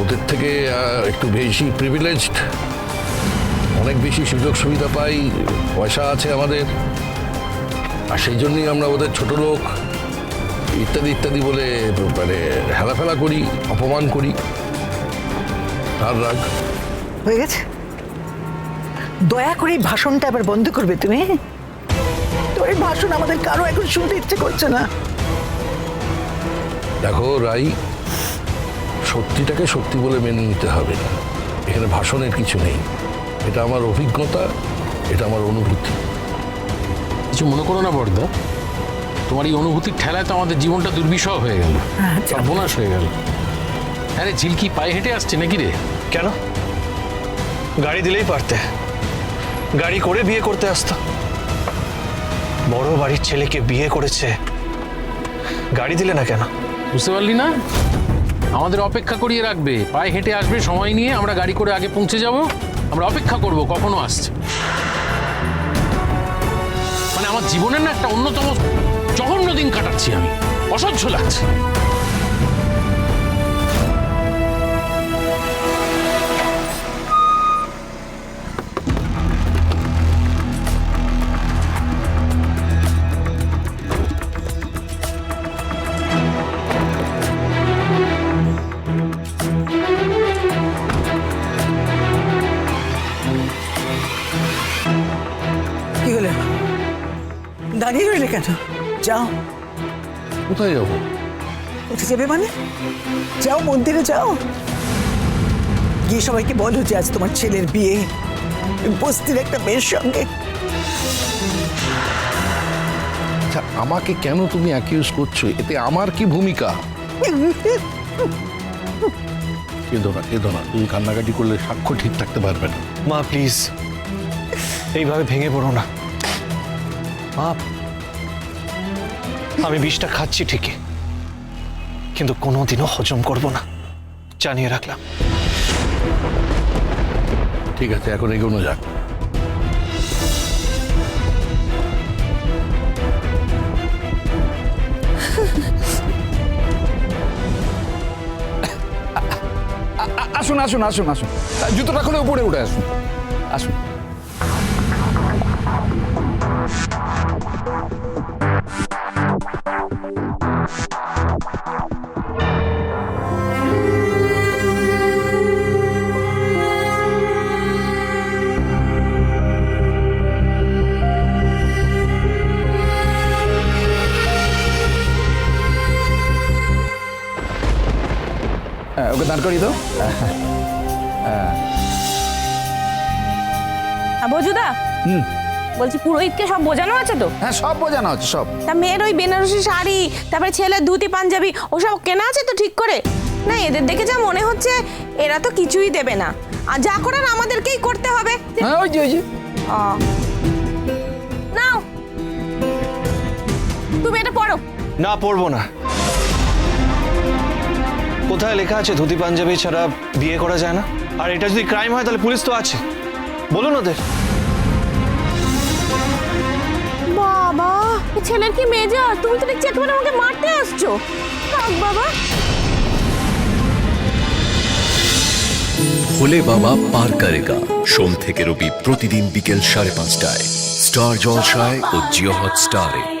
ওদের থেকে একটু বেশি প্রিভিলেজড অনেক বেশি সুযোগ সুবিধা পাই পয়সা আছে আমাদের। আর সেই জন্যই আমরা ওদের ছোট লোক ইত্যাদি ইত্যাদি বলে মানে হেলাফেলা করি অপমান করি। তার রাগ। হয়ে গেছে দয়া করে এই ভাষণটা আবার বন্ধ করবে তুমি? তোর এই ভাষণ আমাদের কারও এখন শুনতে ইচ্ছে করছে না। দেখো রাই সত্যিটাকে সত্যি বলে মেনে নিতে হবে না। এখানে ভাষণের কিছু নেই। এটা আমার অভিজ্ঞতা এটা আমার অনুভূতি। কিছু মনে করো না বর্দা তোমার এই অনুভূতির ঠেলায় তো আমাদের জীবনটা দুর্বিষহ হয়ে গেল আচ্ছা। সর্বনাশ হয়ে গেল। আরে ঝিলকি পায়ে হেঁটে আসছে নাকি রে? কেন? গাড়ি দিলেই পারতে। গাড়ি করে বিয়ে করতে আসতো। বড় বাড়ির ছেলেকে বিয়ে করেছে। গাড়ি দিলে না কেন? বুঝতে পারলি না? আমাদের অপেক্ষা করিয়ে রাখবে। পায়ে হেঁটে আসবে, সময় নিয়ে আমরা গাড়ি করে আগে পৌঁছে যাব। আমরা অপেক্ষা করব, কখনো আসছে। মানে আমার জীবনের না একটা অন্যতম জঘন্য দিন কাটাচ্ছি আমি। অসহ্য লাগছে। দাঁড়িয়ে রইলে কেন? যাও। কোথায় যাব? উঠে যাবে মানে? যাও মন্দিরে যাও। গিয়ে সবাইকে বলো যে আজ তোমার ছেলের বিয়ে। বস্তির একটা মেয়ের সঙ্গে। আচ্ছা আমাকে কেন তুমি অ্যাকিউজ করছ? এতে আমার কি ভূমিকা? কেঁদো না কেঁদো না। তুমি কান্নাকাটি করলে সাক্ষ্য ঠিক থাকতে পারবে না। মা প্লিজ এইভাবে ভেঙে পড়ো না। মা আমি বিষটা খাচ্ছি ঠিকই কিন্তু কোনোদিনও হজম করব না। জানিয়ে রাখলাম। ঠিক আছে এখন এগোনো যাক। আসুন আসুন আসুন আসুন। জুতোটা খুলে উপরে উঠে আসুন। আসুন। দাঁড় দাও। আর বজুদা বলছি পুরোহিতকে সব বোঝানো আছে তো? হ্যাঁ সব বোঝানো হচ্ছে সব। তা মেয়ের ওই বেনারসি শাড়ি তারপরে ছেলের ধুতি পাঞ্জাবি ওসব কেনা আছে তো ঠিক করে? না এদের দেখে যা মনে হচ্ছে এরা তো কিছুই দেবে না। আর যা করার আমাদেরকেই করতে হবে। হ্যাঁ ওই যে ওই যে। আ। নাও। তুমি এটা পড়ো না পড়ব না। কোথায় লেখা আছে ধুতি পাঞ্জাবি ছাড়া বিয়ে করা যায় না? আর এটা যদি ক্রাইম হয় তাহলে পুলিশ তো আছে। বলুন ওদের। বাবা ছেলের কি মেজা তুমি তো দেখছি একেবারে আমাকে মারতে আসছো। থাক বাবা। ভোলে বাবা পার করেগা। সোম থেকে রবি প্রতিদিন বিকেল সাড়ে পাঁচটায়। স্টার জলসায় ও জিও হট স্টারে